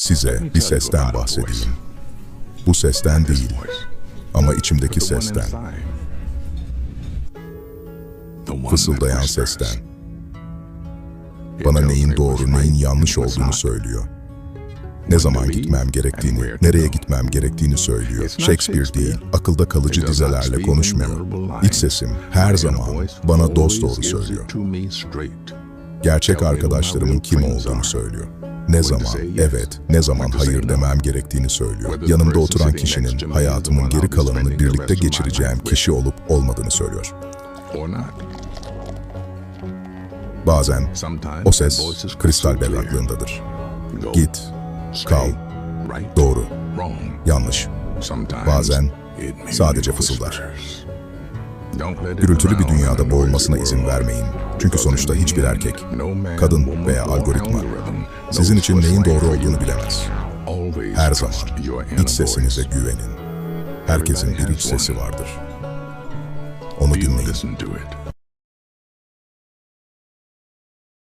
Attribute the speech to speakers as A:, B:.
A: Size bir sesten bahsedeyim. Bu sesten değil ama içimdeki sesten, fısıldayan sesten. Bana neyin doğru, neyin yanlış olduğunu söylüyor. Ne zaman gitmem gerektiğini, nereye gitmem gerektiğini söylüyor. Shakespeare değil, akılda kalıcı dizelerle konuşmuyor. İç sesim her zaman bana dost doğru söylüyor. Gerçek arkadaşlarımın kim olduğunu söylüyor. Ne zaman evet, ne zaman hayır demem gerektiğini söylüyor. Yanımda oturan kişinin hayatımın geri kalanını birlikte geçireceğim kişi olup olmadığını söylüyor. Bazen o ses kristal berraklığındadır. Git, kal, doğru, yanlış. Bazen sadece fısıldar. Gürültülü bir dünyada boğulmasına izin vermeyin. Çünkü sonuçta hiçbir erkek, kadın veya algoritma sizin için neyin doğru olduğunu bilemez. Her zaman iç sesinize güvenin. Herkesin bir iç sesi vardır. Onu dinleyin.